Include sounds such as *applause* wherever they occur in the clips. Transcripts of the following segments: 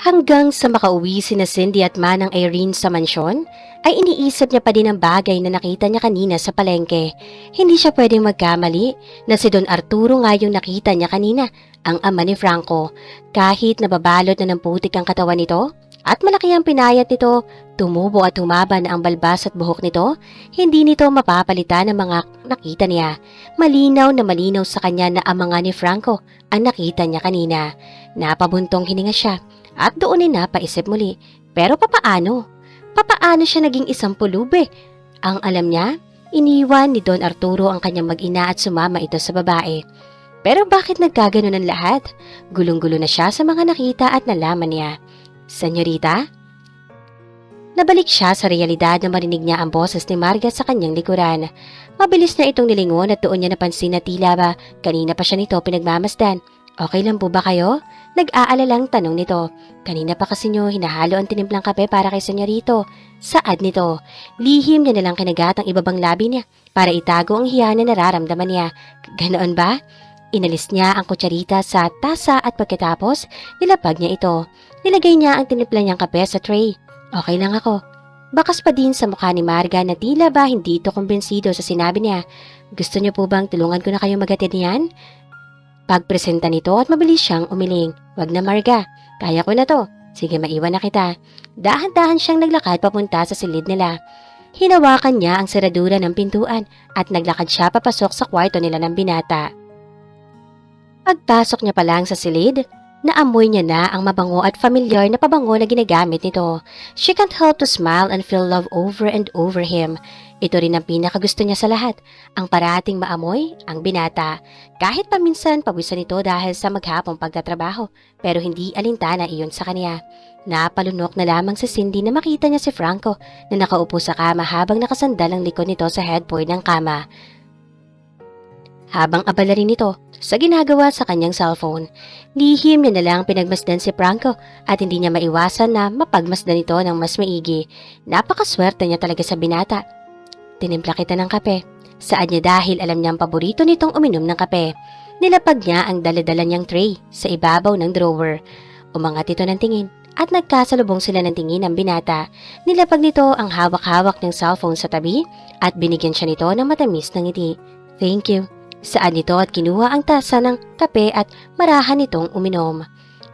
Hanggang sa makauwi si na Cindy at Manang Irene sa mansyon, ay iniisip niya pa din ang bagay na nakita niya kanina sa palengke. Hindi siya pwedeng magkamali na si Don Arturo nga yung nakita niya kanina, ang ama ni Franco. Kahit nababalot na ng putik ang katawan nito, at malaki ang pinayat nito, tumubo at humaba na ang balbas at buhok nito, hindi nito mapapalitan ng mga nakita niya. Malinaw na malinaw sa kanya na ang mga ni Franco ang nakita niya kanina. Napabuntong hininga siya at doon ay napaisip muli. Pero papaano? Papaano siya naging isang pulube? Ang alam niya, iniwan ni Don Arturo ang kanyang mag-ina at sumama ito sa babae. Pero bakit nagkaganon ang lahat? Gulong-gulo na siya sa mga nakita at nalaman niya. Senyorita? Nabalik siya sa realidad na marinig niya ang boses ni Marga sa kanyang likuran. Mabilis na itong nilingon at doon niya napansin na tila ba kanina pa siya nito pinagmamasdan. Okay lang po ba kayo? Nag-aalalang tanong nito. Kanina pa kasi nyo hinahalo ang tinimplang kape para kay senyorito. Saad nito? Lihim niya nalang kinagat ang ibabang labi niya para itago ang hiya na nararamdaman niya. Ganoon ba? Inalis niya ang kutsarita sa tasa at pagkatapos nilapag niya ito. Nilagay niya ang tinimpla niyang kape sa tray. Okay lang ako. Bakas pa din sa mukha ni Marga na tila ba hindi ito kumbensido sa sinabi niya. Gusto niyo po bang tulungan ko na kayo magatid niyan? Pagpresenta nito at mabilis siyang umiling. Wag na Marga, kaya ko na to. Sige maiwan na kita. Dahan-dahan siyang naglakad papunta sa silid nila. Hinawakan niya ang seradura ng pintuan at naglakad siya papasok sa kwarto nila ng binata. Pagpasok niya pa lang sa silid, Naamoy niya na ang mabango at familiar na pabango na ginagamit nito. She can't help to smile and feel love over and over him. Ito rin ang pinakagusto niya sa lahat, ang parating maamoy, ang binata. Kahit paminsan pawisan ito dahil sa maghapong pagtatrabaho, pero hindi alintana iyon sa kanya. Napalunok na lamang si Cindy na makita niya si Franco na nakaupo sa kama habang nakasandal ang likod nito sa headboard ng kama. Habang abala rin ito sa ginagawa sa kanyang cellphone, lihim niya na lang pinagmasdan si Franco at hindi niya maiwasan na mapagmasdan ito ng mas maigi. Napakaswerte niya talaga sa binata. Tinimpla kita ng kape. Saan niya dahil alam niyang paborito nitong uminom ng kape. Nilapag niya ang daladala niyang tray sa ibabaw ng drawer. Umangat ito ng tingin at nagkasalubong sila ng tingin ng binata. Nilapag nito ang hawak-hawak ng cellphone sa tabi at binigyan siya nito ng matamis ng ngiti. Thank you. Saan nito at kinuha ang tasa ng kape at marahan nitong uminom.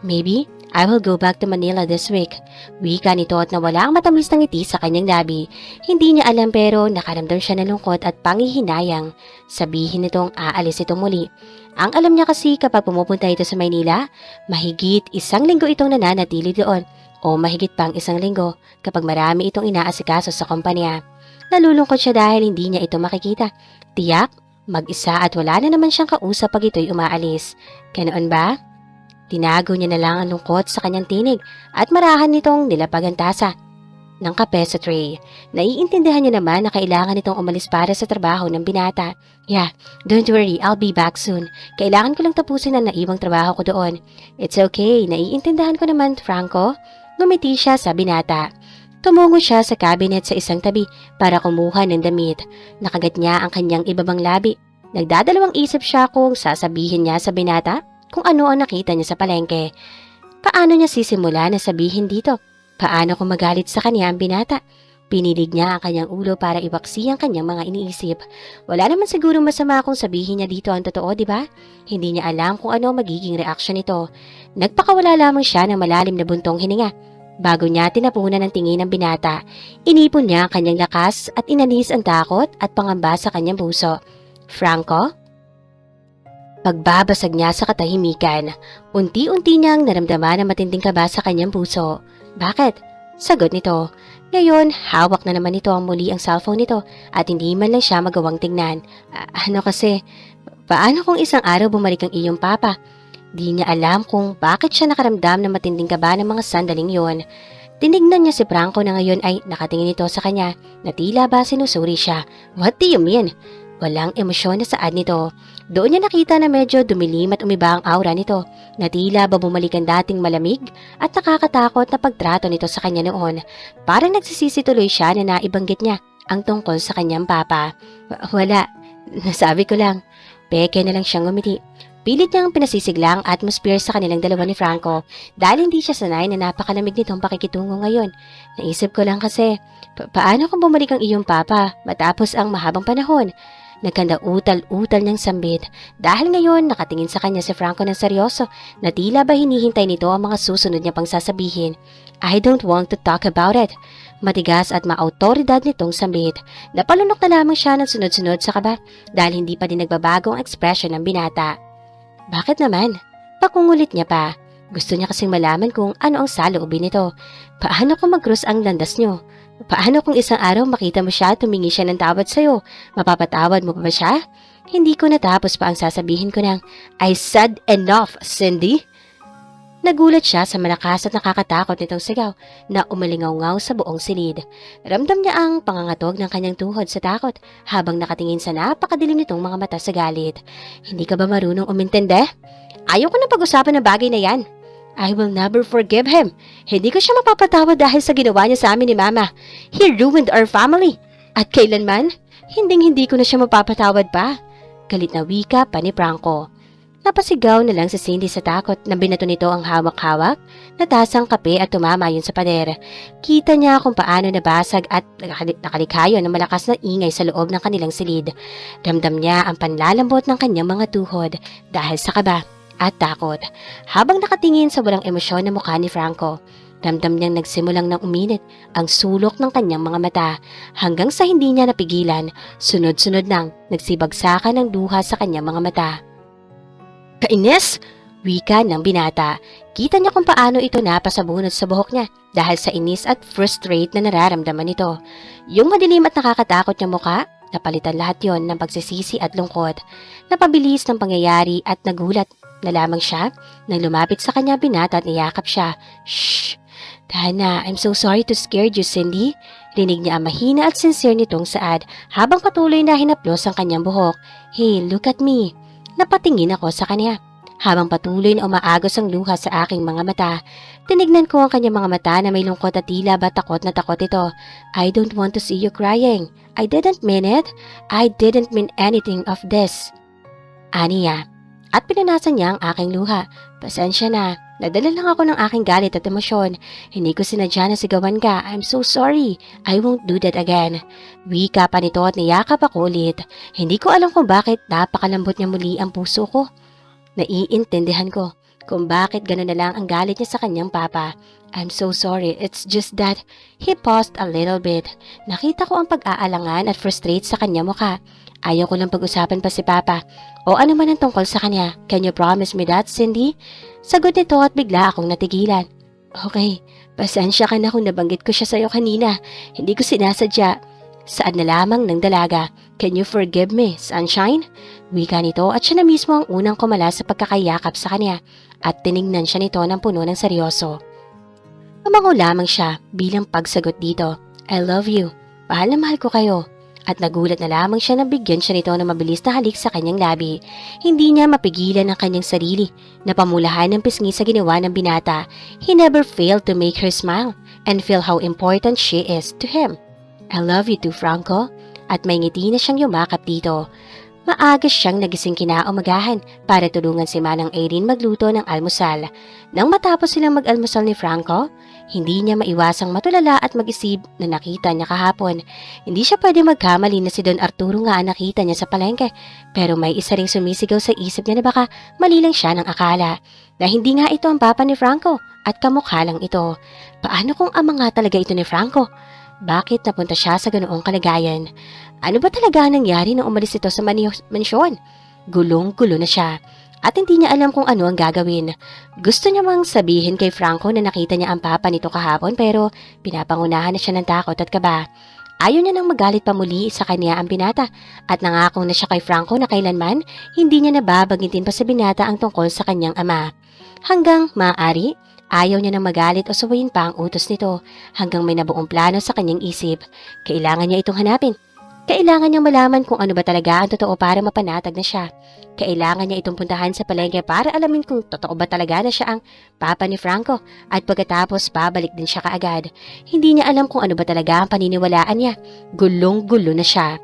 Maybe, I will go back to Manila this week. Wika nito at nawala ang matamis ng ngiti sa kanyang labi. Hindi niya alam pero nakaramdam siya ng lungkot at pangihinayang. Sabihin nitong aalis ito muli. Ang alam niya kasi kapag pumupunta ito sa Maynila, mahigit isang linggo itong nananatili doon o mahigit pang isang linggo kapag marami itong inaasikaso sa kumpanya. Nalulungkot siya dahil hindi niya ito makikita. Tiyak, Mag-isa at wala na naman siyang kausap pag ito'y umaalis. Ganoon ba? Tinago niya na lang ang lungkot sa kanyang tinig at marahan nitong nilapag ang tasa ng kape sa tray. Naiintindihan niya naman na kailangan nitong umalis para sa trabaho ng binata. Yeah, don't worry, I'll be back soon. Kailangan ko lang tapusin ang naiwang trabaho ko doon. It's okay, naiintindihan ko naman, Franco. Ngumiti siya sa binata. Tumungo siya sa cabinet sa isang tabi para kumuha ng damit. Nakagat niya ang kanyang ibabang labi. Nagdadalawang isip siya kung sasabihin niya sa binata kung ano ang nakita niya sa palengke. Paano niya sisimula na sabihin dito? Paano kung magalit sa kanya ang binata? Pinilig niya ang kanyang ulo para iwaksi ang kanyang mga iniisip. Wala naman siguro masama kung sabihin niya dito ang totoo, di ba? Hindi niya alam kung ano magiging reaksyon nito. Nagpakawala lamang siya ng malalim na buntong hininga. Bago niya tinapunan ng tingin ng binata, inipon niya ang kanyang lakas at inalis ang takot at pangamba sa kanyang puso. Franco? Pagbabasag niya sa katahimikan, unti-unti niyang naramdaman ang matinding kaba sa kanyang puso. Bakit? Sagot nito. Ngayon, hawak na naman nito ang muli ang cellphone nito at hindi man lang siya magawang tingnan. A- ano kasi, paano kung isang araw bumalik ang iyong papa? Di niya alam kung bakit siya nakaramdam ng matinding kaba ng mga sandaling yon. Tinignan niya si Franco na ngayon ay nakatingin ito sa kanya na tila ba sinusuri siya. What do you mean? Walang emosyon na saad nito. Doon niya nakita na medyo dumilim at umiba ang aura nito na tila ba bumalik ang dating malamig at nakakatakot na pagtrato nito sa kanya noon. Parang nagsisisi tuloy siya na naibanggit niya ang tungkol sa kanyang papa. Wala, *laughs* nasabi ko lang. Peke na lang siyang umiti. Pilit niyang pinasisigla ang atmosphere sa kanilang dalawa ni Franco dahil hindi siya sanay na napakalamig nitong pakikitungo ngayon. Naisip ko lang kasi, pa- paano kung bumalik ang iyong papa matapos ang mahabang panahon? Nagkanda utal-utal ng sambit dahil ngayon nakatingin sa kanya si Franco ng seryoso na tila ba hinihintay nito ang mga susunod niya pang sasabihin. I don't want to talk about it. Matigas at maautoridad nitong sambit. Napalunok na lamang siya ng sunod-sunod sa kaba dahil hindi pa din nagbabago ang ekspresyon ng binata. Bakit naman? Pakungulit niya pa. Gusto niya kasing malaman kung ano ang saloobin nito. Paano kung mag-cross ang landas niyo? Paano kung isang araw makita mo siya tumingi siya ng tawad sa'yo? Mapapatawad mo ba siya? Hindi ko natapos pa ang sasabihin ko ng, I said enough, Cindy! Nagulat siya sa malakas at nakakatakot nitong sigaw na umalingaw-ngaw sa buong silid. Ramdam niya ang pangangatog ng kanyang tuhod sa takot habang nakatingin sa napakadilim nitong mga mata sa galit. Hindi ka ba marunong umintende? Ayaw ko na pag-usapan ng bagay na yan. I will never forgive him. Hindi ko siya mapapatawad dahil sa ginawa niya sa amin ni Mama. He ruined our family. At kailanman, hinding-hindi ko na siya mapapatawad pa. Galit na wika pa ni Franco. Napasigaw na lang si Cindy sa takot na binato nito ang hawak-hawak, natasang kape at tumama yun sa pader. Kita niya kung paano nabasag at nakali- nakalikhayo ng malakas na ingay sa loob ng kanilang silid. Ramdam niya ang panlalambot ng kanyang mga tuhod dahil sa kaba at takot. Habang nakatingin sa walang emosyon na mukha ni Franco, ramdam niyang nagsimulang ng uminit ang sulok ng kanyang mga mata hanggang sa hindi niya napigilan, sunod-sunod nang nagsibagsakan ng duha sa kanyang mga mata. Kainis! Wika ng binata. Kita niya kung paano ito napasabunod sa buhok niya dahil sa inis at frustrate na nararamdaman nito. Yung madilim at nakakatakot niyang muka, napalitan lahat yon ng pagsisisi at lungkot. Napabilis ng pangyayari at nagulat na lamang siya nang lumapit sa kanya binata at niyakap siya. Shh! Dana, I'm so sorry to scare you, Cindy. Rinig niya ang mahina at sincere nitong saad habang patuloy na hinaplos ang kanyang buhok. Hey, look at me. Napatingin ako sa kanya. Habang patuloy na umaagos ang luha sa aking mga mata, tinignan ko ang kanyang mga mata na may lungkot at tila ba takot na takot ito. I don't want to see you crying. I didn't mean it. I didn't mean anything of this. Aniya. At pinanasan niya ang aking luha. Pasensya na. Nadala lang ako ng aking galit at emosyon. Hindi ko sinadya na sigawan ka. I'm so sorry. I won't do that again. Wika pa nito at niyakap ako ulit. Hindi ko alam kung bakit napakalambot niya muli ang puso ko. Naiintindihan ko kung bakit gano'n na lang ang galit niya sa kanyang papa. I'm so sorry, it's just that he paused a little bit. Nakita ko ang pag-aalangan at frustrate sa kanyang mukha. Ayaw ko lang pag-usapan pa si Papa. O ano man ang tungkol sa kanya. Can you promise me that, Cindy? Sagot nito at bigla akong natigilan. Okay, pasensya ka na kung nabanggit ko siya sa'yo kanina. Hindi ko sinasadya. Saan na lamang ng dalaga. Can you forgive me, sunshine? Wika nito at siya na mismo ang unang kumala sa pagkakayakap sa kanya at tinignan siya nito ng puno ng seryoso. Umango lamang siya bilang pagsagot dito. I love you. Mahal na mahal ko kayo. At nagulat na lamang siya na bigyan siya nito ng mabilis na halik sa kanyang labi. Hindi niya mapigilan ang kanyang sarili na pamulahan ng pisngi sa ginawa ng binata. He never failed to make her smile and feel how important she is to him. I love you too, Franco. At may ngiti na siyang yumakap dito. Maaga siyang nagising kinaumagahan para tulungan si Manang Irene magluto ng almusal. Nang matapos silang mag-almusal ni Franco, hindi niya maiwasang matulala at mag-isip na nakita niya kahapon. Hindi siya pwede magkamali na si Don Arturo nga ang nakita niya sa palengke. Pero may isa ring sumisigaw sa isip niya na baka mali lang siya ng akala. Na hindi nga ito ang papa ni Franco at kamukha lang ito. Paano kung ama nga talaga ito ni Franco? Bakit napunta siya sa ganoong kalagayan? Ano ba talaga ang nangyari nang umalis ito sa mansyon? Gulong-gulo na siya at hindi niya alam kung ano ang gagawin. Gusto niya mang sabihin kay Franco na nakita niya ang papa nito kahapon pero pinapangunahan na siya ng takot at kaba. Ayaw niya nang magalit pa muli sa kanya ang binata at nangako na siya kay Franco na kailanman hindi niya nababagitin pa sa binata ang tungkol sa kanyang ama. Hanggang maaari, ayaw niya nang magalit o suwayin pa ang utos nito hanggang may nabuong plano sa kanyang isip. Kailangan niya itong hanapin kailangan niyang malaman kung ano ba talaga ang totoo para mapanatag na siya. Kailangan niya itong puntahan sa palengke para alamin kung totoo ba talaga na siya ang papa ni Franco at pagkatapos babalik din siya kaagad. Hindi niya alam kung ano ba talaga ang paniniwalaan niya. Gulong-gulo na siya.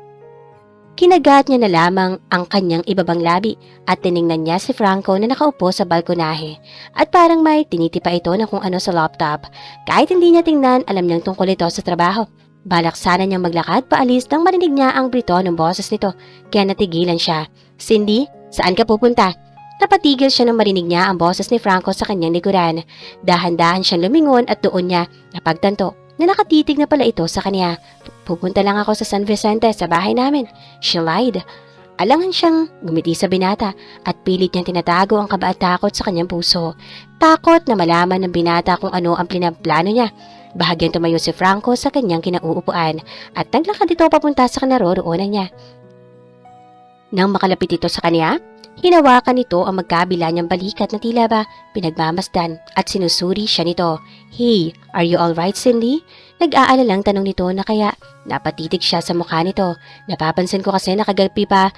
Kinagat niya na lamang ang kanyang ibabang labi at tiningnan niya si Franco na nakaupo sa balkonahe at parang may tinitipa ito ng kung ano sa laptop. Kahit hindi niya tingnan, alam niyang tungkol ito sa trabaho. Balak sana niyang maglakad paalis nang marinig niya ang brito ng boses nito kaya natigilan siya. Cindy, saan ka pupunta? Napatigil siya nang marinig niya ang boses ni Franco sa kanyang likuran. Dahan-dahan siyang lumingon at doon niya napagtanto na nakatitig na pala ito sa kanya. Pupunta lang ako sa San Vicente sa bahay namin. She lied. Alangan siyang gumiti sa binata at pilit niyang tinatago ang kaba at takot sa kanyang puso. Takot na malaman ng binata kung ano ang plano niya. Bahagyang tumayo si Franco sa kanyang kinauupuan at naglakad ito papunta sa kanaroroonan niya. Nang makalapit ito sa kanya, hinawakan nito ang magkabila niyang balikat na tila ba pinagmamasdan at sinusuri siya nito. Hey, are you alright Cindy? Nag-aalalang tanong nito na kaya napatitig siya sa mukha nito. Napapansin ko kasi nakagapi pa.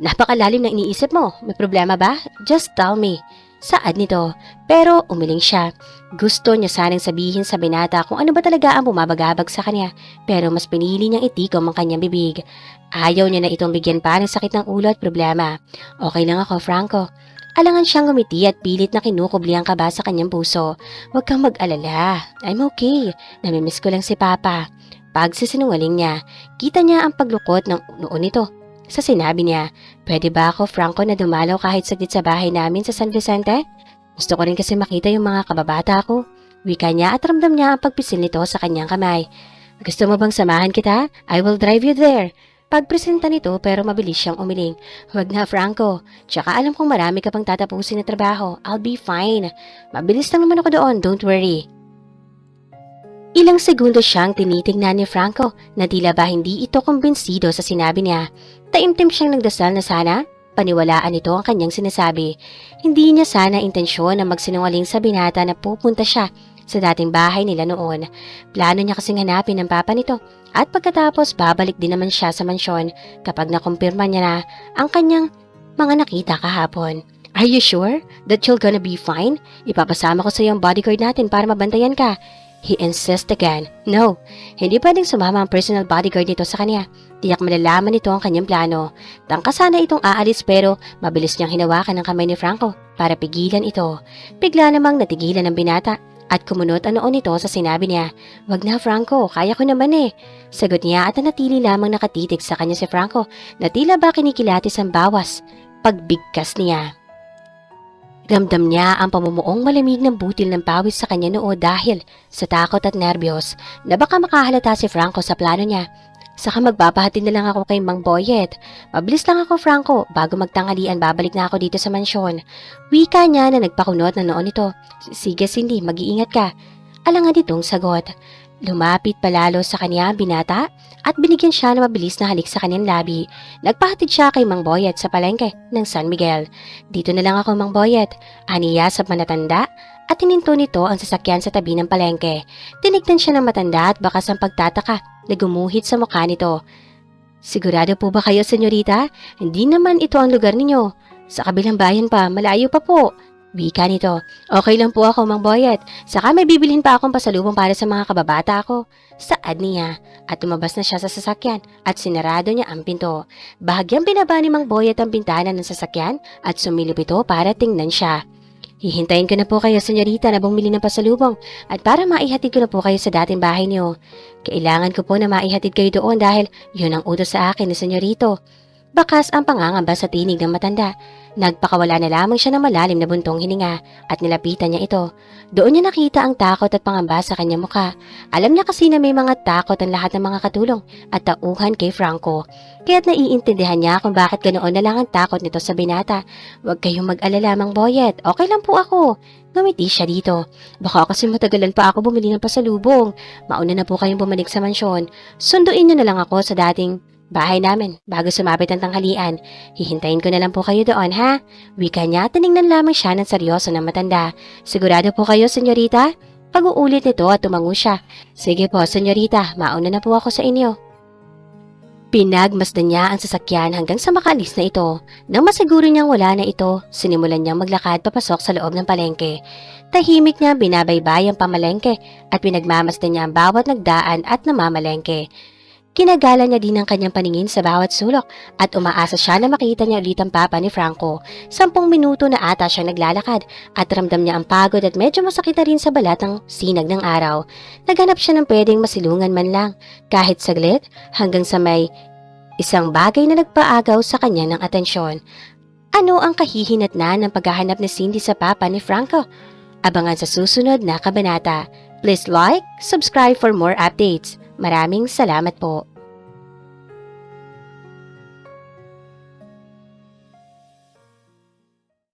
Napakalalim na iniisip mo. May problema ba? Just tell me. Saad nito. Pero umiling siya. Gusto niya sanang sabihin sa binata kung ano ba talaga ang bumabagabag sa kanya. Pero mas pinili niyang itikom ang kanyang bibig. Ayaw niya na itong bigyan pa ng sakit ng ulo at problema. Okay lang ako, Franco. Alangan siyang ngumiti at pilit na kinukubli ang kaba sa kanyang puso. Huwag kang mag-alala. I'm okay. Namimiss ko lang si Papa. Pagsisinungaling niya, kita niya ang paglukot ng noon nito. Sa sinabi niya, pwede ba ako, Franco, na dumalaw kahit saglit sa bahay namin sa San Vicente? Gusto ko rin kasi makita yung mga kababata ko. Wika niya at ramdam niya ang pagpisil nito sa kanyang kamay. Gusto mo bang samahan kita? I will drive you there. Pagpresenta nito pero mabilis siyang umiling. Huwag na Franco, tsaka alam kong marami ka pang tatapusin na trabaho. I'll be fine. Mabilis lang naman ako doon, don't worry. Ilang segundo siyang tinitingnan ni Franco na tila ba hindi ito kumbinsido sa sinabi niya. Taimtim siyang nagdasal na sana paniwalaan ito ang kanyang sinasabi. Hindi niya sana intensyon na magsinungaling sa binata na pupunta siya sa dating bahay nila noon. Plano niya kasing hanapin ang papa nito at pagkatapos babalik din naman siya sa mansyon kapag nakumpirma niya na ang kanyang mga nakita kahapon. Are you sure that you're gonna be fine? Ipapasama ko sa iyo ang bodyguard natin para mabantayan ka. He insists again. No, hindi pwedeng sumama ang personal bodyguard nito sa kanya. Tiyak malalaman nito ang kanyang plano. Tangka sana itong aalis pero mabilis niyang hinawakan ang kamay ni Franco para pigilan ito. Bigla namang natigilan ng binata at kumunot ang noon nito sa sinabi niya. Wag na Franco, kaya ko naman eh. Sagot niya at natili lamang nakatitig sa kanya si Franco na tila ba kinikilatis ang bawas. Pagbigkas niya. Ramdam niya ang pamumuong malamig ng butil ng pawis sa kanya noo dahil sa takot at nerbiyos na baka makahalata si Franco sa plano niya. Saka magpapahatid na lang ako kay Mang Boyet. Mabilis lang ako, Franco. Bago magtanghalian, babalik na ako dito sa mansyon. Wika niya na nagpakunot na noon ito. Sige, Cindy, mag-iingat ka. Alangan itong sagot. Lumapit palalo sa kanya binata at binigyan siya ng mabilis na halik sa kanyang labi. Nagpahatid siya kay Mang Boyet sa palengke ng San Miguel. Dito na lang ako, Mang Boyet. Aniya sa manatanda at tininto nito ang sasakyan sa tabi ng palengke. Tinignan siya ng matanda at bakas ang pagtataka na gumuhit sa mukha nito. Sigurado po ba kayo, senyorita? Hindi naman ito ang lugar ninyo. Sa kabilang bayan pa, malayo pa po. Wika nito. Okay lang po ako, Mang Boyet. Saka may bibilhin pa akong pasalubong para sa mga kababata ko. Saad niya. At lumabas na siya sa sasakyan at sinarado niya ang pinto. Bahagyang binaba ni Mang Boyet ang bintana ng sasakyan at sumilip ito para tingnan siya. Hihintayin ko na po kayo, senyorita, na bumili ng pasalubong at para maihatid ko na po kayo sa dating bahay niyo. Kailangan ko po na maihatid kayo doon dahil yun ang utos sa akin ni senyorito. Bakas ang pangangamba sa tinig ng matanda. Nagpakawala na lamang siya ng malalim na buntong hininga at nilapitan niya ito. Doon niya nakita ang takot at pangamba sa kanyang mukha. Alam niya kasi na may mga takot ang lahat ng mga katulong at tauhan kay Franco. Kaya't naiintindihan niya kung bakit ganoon na lang ang takot nito sa binata. Huwag kayong mag-alala, Mang Boyet. Okay lang po ako. Ngumiti siya dito. Baka kasi matagalan pa ako bumili ng pasalubong. Mauna na po kayong bumalik sa mansyon. Sunduin niyo na lang ako sa dating bahay namin bago sumapit ang tanghalian. Hihintayin ko na lang po kayo doon, ha? Wika niya, tiningnan lamang siya ng seryoso ng matanda. Sigurado po kayo, senyorita? Pag-uulit nito at tumango siya. Sige po, senyorita, mauna na po ako sa inyo. Pinagmasdan niya ang sasakyan hanggang sa makalis na ito. Nang masiguro niyang wala na ito, sinimulan niyang maglakad papasok sa loob ng palengke. Tahimik niya binabaybay ang pamalengke at pinagmamasdan niya ang bawat nagdaan at namamalengke. Kinagala niya din ang kanyang paningin sa bawat sulok at umaasa siya na makita niya ulit ang papa ni Franco. Sampung minuto na ata siya naglalakad at ramdam niya ang pagod at medyo masakit na rin sa balat ng sinag ng araw. Naghanap siya ng pwedeng masilungan man lang, kahit saglit, hanggang sa may isang bagay na nagpaagaw sa kanya ng atensyon. Ano ang kahihinatnan ng paghahanap ni Cindy sa papa ni Franco? Abangan sa susunod na kabanata. Please like, subscribe for more updates. Maraming salamat po.